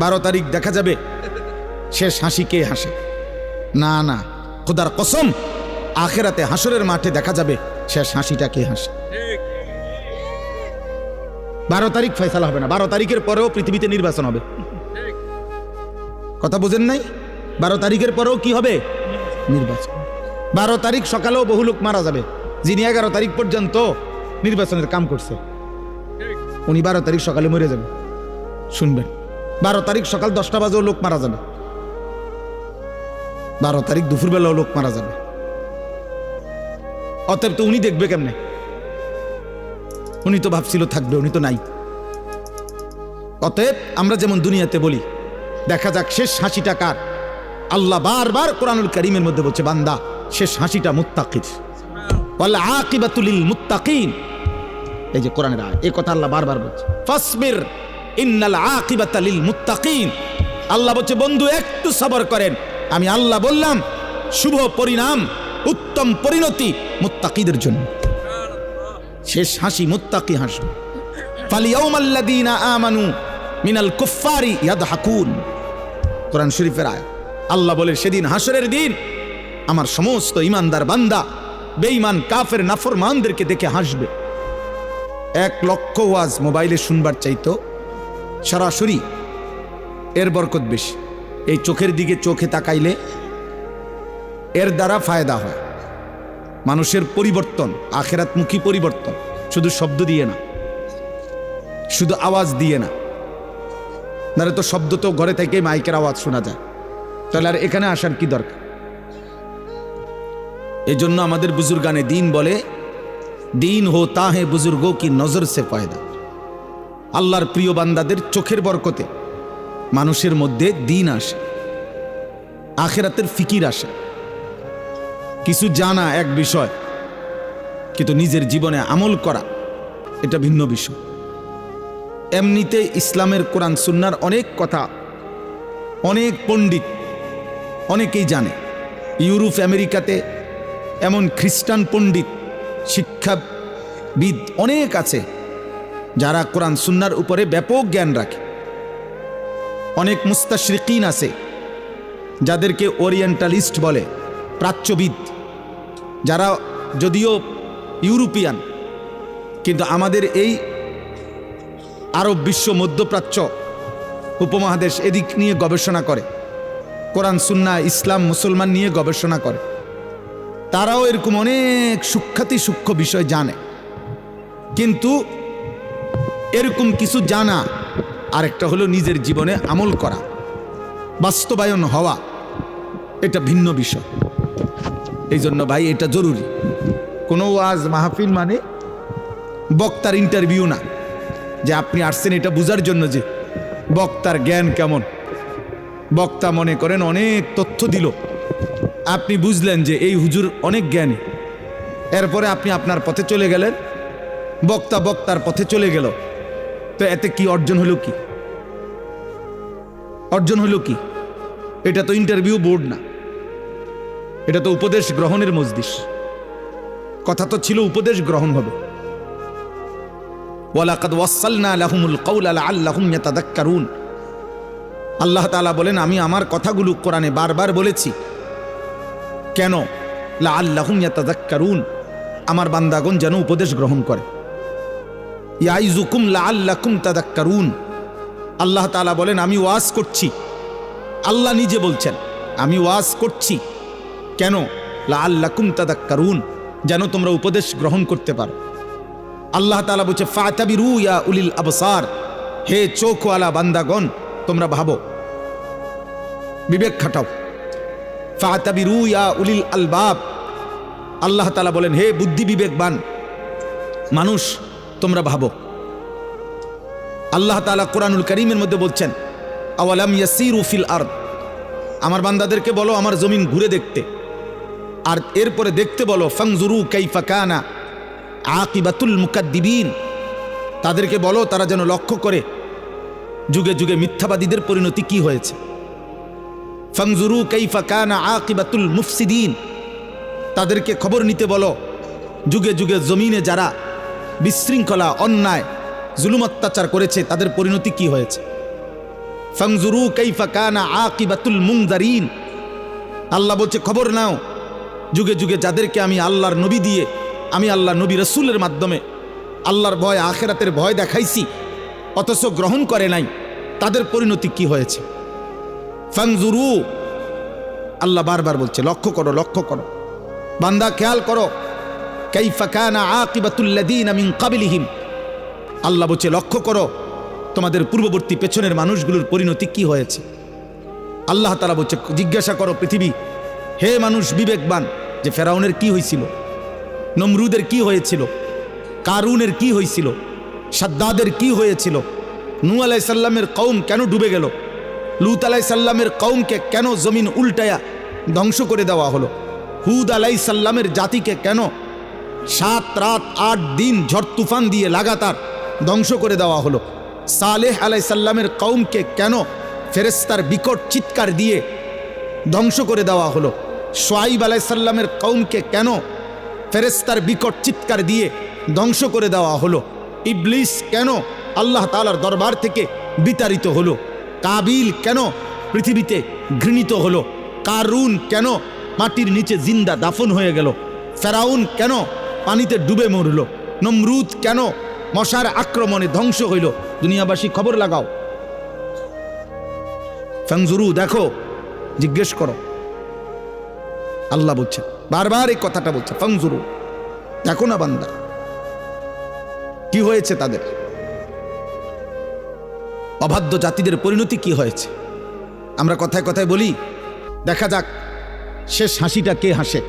বারো তারিখ দেখা যাবে। শেষ হাসি কে হাসে? না না, খোদার কসম, আখেরাতে হাসরের মাঠে দেখা যাবে শেষ হাসিটা কে হাসে। বারো তারিখ ফয়সালা হবে না, বারো তারিখের পরেও পৃথিবীতে নির্বাচন হবে। কথা বোঝেন নাই? বারো তারিখের পরেও কি হবে? নির্বাচন। বারো তারিখ সকালেও বহু লোক মারা যাবে, যিনি এগারো তারিখ পর্যন্ত নির্বাচনের কাম করছে। উনি বারো তারিখ সকালে মরে যাবে। শুনবেন। বারো তারিখ সকাল দশটা বাজেও লোক মারা যাবে। বারো তারিখ দুপুরবেলাও লোক মারা যাবে। অতএব তো উনি দেখবে কেমনে? উনি তো ভাবছিল থাকবে, উনি তো নাই। অতএব আমরা যেমন দুনিয়াতে বলি, দেখা যাক শেষ হাসিটা কার। আল্লাহ বারবার কোরআনুল করিমের মধ্যে বলছে, বান্দা, শেষ হাসিটা মুত্তাকির। ওয়াল আকিবাতুলিল মুত্তাকিন। এই যে কোরআনের এই কথা আল্লাহ বারবার বলছে। ফাসবির ইন্নাল আকিবাতা মুত্তাকিন। আল্লাহ বলছে, বন্ধু, একটু সবর করেন। আমি আল্লাহ বললাম, শুভ পরিণাম, উত্তম পরিণতি মুত্তাকিদের জন্য। শেষ হাসি, মুত্তাকি হাসি। ফালিয়াউমাল্লাযীনা আমানু মিনাল কুফফারি ইয়াদহাকুন। কোরআন শরীফের আয় আল্লাহ বলে সেদিন হাসরের দিন আমার সমস্ত ইমানদার বান্দা, বেঈমান, কাফের, নাফরমানদেরকে দেখে হাসবে। এক লক্ষ ওয়াজ মোবাইলে শুনবার চাইতো সরাসরি এর বরকত বেশি। এই চোখের দিকে চোখে তাকাইলে এর দ্বারা ফায়দা হয়। মানুষের পরিবর্তন, আখেরাতমুখী পরিবর্তন, শুধু শব্দ দিয়ে না, শুধু আওয়াজ দিয়ে না। নাহলে তো শব্দ তো ঘরে থেকে মাইকের আওয়াজ শোনা যায়। তাহলে আর এখানে আসার কি দরকার? এই জন্য আমাদের বুজুর্গানে দিন বলে, দিন হো তা তাহে বুজুর্গো কি নজর সে ফায়দা। আল্লাহর প্রিয় বান্দাদের চোখের বরকতে মানুষের মধ্যে দিন আসে, আখেরাতের ফিকির আসে। কিছু জানা এক বিষয়, কিন্তু নিজের জীবনে আমল করা, এটা ভিন্ন বিষয়। এমনিতে ইসলামের কোরআন সুন্নার অনেক কথা, অনেক পণ্ডিত অনেকেই জানে। ইউরোপ, আমেরিকাতে এমন খ্রিস্টান পণ্ডিত, শিক্ষাবিদ অনেক আছে যারা কোরআন সুন্নার উপরে ব্যাপক জ্ঞান রাখে। অনেক মুস্তাশরিকিন আছে, যাদেরকে ওরিয়েন্টালিস্ট বলে, প্রাচ্যবিদ। যারা যদিও ইউরোপিয়ান, কিন্তু আমাদের এই আরব বিশ্ব মধ্যপ্রাচ্য উপমহাদেশ এদিক নিয়ে গবেষণা করে, কোরআন, সুন্না, ইসলাম, মুসলমান নিয়ে গবেষণা করে। তারাও এরকম অনেক সূক্ষাতি সূক্ষ্ম বিষয় জানে। কিন্তু এরকম কিছু জানা। আরেকটা হলো নিজের জীবনে আমল করা। বাস্তবায়ন হওয়া। এটা ভিন্ন বিষয়। এই জন্য ভাই, এটা জরুরি। কোনো ওয়াজ মাহফিল মানে? বক্তার ইন্টারভিউ না। যে আপনি আসছেন এটা বোঝার জন্য যে বক্তার জ্ঞান কেমন। বক্তা মনে করেন অনেক তথ্য দিল। আপনি বুঝলেন যে এই হুজুর অনেক জ্ঞানী। এরপরে আপনি আপনার পথে চলে গেলেন। বক্তা বক্তার পথে চলে গেল। তো এতে কি অর্জন হলো কি? অর্জন হলো কি? এটা তো ইন্টারভিউ বোর্ড না। এটা তো উপদেশ গ্রহণের মজলিস। কথা তো ছিল উপদেশ গ্রহণ হবে। আল্লাহ তাআলা বলেন, আমি আমার কথাগুলো কোরআনে বারবার বলেছি। কেন? লাআল্লাহুম ইয়াতাদাক্কারুন। আমার বান্দাগণ যেন উপদেশ গ্রহণ করে। আল্লাহ তাআলা বলেন, আমি ওয়াজ করছি। আল্লাহ নিজে বলছেন, আমি ওয়াজ করছি। কেন? লাআল্লাকুম তাদাক্কারুন, যেন তোমরা উপদেশ গ্রহণ করতে পারো। আল্লাহ তালা বলছে, ফাতাবিরু ইয়া উলিল আবসার। হে চোখওয়ালা বান্দাগণ, তোমরা ভাবো। বিবেক খাটাও। ফাতাবিরু ইয়া উলিল আলবাব। আল্লাহ তালা বলেন, হে বুদ্ধি বিবেকবান মানুষ তোমরা ভাবো। আল্লাহ তাআলা কোরআনুল করিমের মধ্যে বলছেন, আওয়ালাম ইয়াসিরু ফিল আরদ? আমার বান্দাদেরকে বলো, আমার জমিন ঘুরে দেখতে। আর এরপরে দেখতে বলো ফাংজুরু কাইফা কানা আকিবাতুল মুকাদ্দিবিন। তাদেরকে বলো, তারা যেন লক্ষ্য করে যুগে যুগে মিথ্যাবাদীদের পরিণতি কি হয়েছে। ফাংজুরু কাইফা কানা আকিবাতুল মুফসিদিন। তাদেরকে খবর নিতে বলো, যুগে যুগে জমিনে যারা বিশৃঙ্খলা, অন্যায়, জুলুম অত্যাচার করেছে, তাদের পরিণতি কি হয়েছে? ফাংজুরু কাইফা কানা আকিবাতুল মুনজারিন। আল্লাহ বলছে, খবর নাও, যুগে যুগে যাদেরকে আমি আল্লাহর নবী দিয়ে, আমি আল্লাহ নবী রসুলের মাধ্যমে আল্লাহর ভয় আখেরাতের ভয় দেখাইছি, অথচ গ্রহণ করে নাই, তাদের পরিণতি কি হয়েছে? ফাংজুরু আল্লাহ বারবার বলছে, লক্ষ্য করো লক্ষ্য করো। বান্দা খেয়াল করো আল্লাহ বলছে, লক্ষ্য করো, তোমাদের পূর্ববর্তী পেছনের মানুষগুলোর পরিণতি কি হয়েছে? আল্লাহ তালা বলছে, জিজ্ঞাসা করো পৃথিবী, হে মানুষ বিবেকবান, যে ফেরাউনের কি হয়েছিল নমরুদের কি হয়েছিল? কারুনের কি হয়েছিল সাদ্দাদের কি হয়েছিল? নু আলাই সাল্লামের কৌম কেন ডুবে গেল? লুত আলাই সাল্লামের কৌমকে কেন জমিন উল্টায়া ধ্বংস করে দেওয়া হলো? হুদ আলাই সাল্লামের জাতিকে কেন সাত রাত আট দিন ঝড় তুফান দিয়ে লাগাতার ধ্বংস করে দেওয়া হলো। সালেহ আলাই সাল্লামের কৌমকে কেন ফেরেস্তার বিকট চিৎকার দিয়ে ধ্বংস করে দেওয়া হলো? সোয়াইব আলাই সাল্লামের কৌমকে কেন ফেরেস্তার বিকট চিৎকার দিয়ে ধ্বংস করে দেওয়া হলো? ইবলিস কেন আল্লাহ তালার দরবার থেকে বিতাড়িত হলো? কাবিল কেন পৃথিবীতে ঘৃণিত হলো? কারুন কেন মাটির নিচে জিন্দা দাফন হয়ে গেল? ফেরাউন কেন পানিতে ডুবে মরল। নমরুদ কেন মশার আক্রমণে ধ্বংস হইল? দুনিয়াবাসী খবর লাগাও। ফ্যাংজুরু দেখো, জিজ্ঞেস করো। আল্লাহ বলছে বারবার এই কথাটা বলছে ফংজুরু দেখো না বান্দা, কি হয়েছে তাদের? অবাধ্য জাতিদের পরিণতি কি হয়েছে? আমরা কথায় কথায় বলি, দেখা যাক শেষ হাসিটা কে হাসে।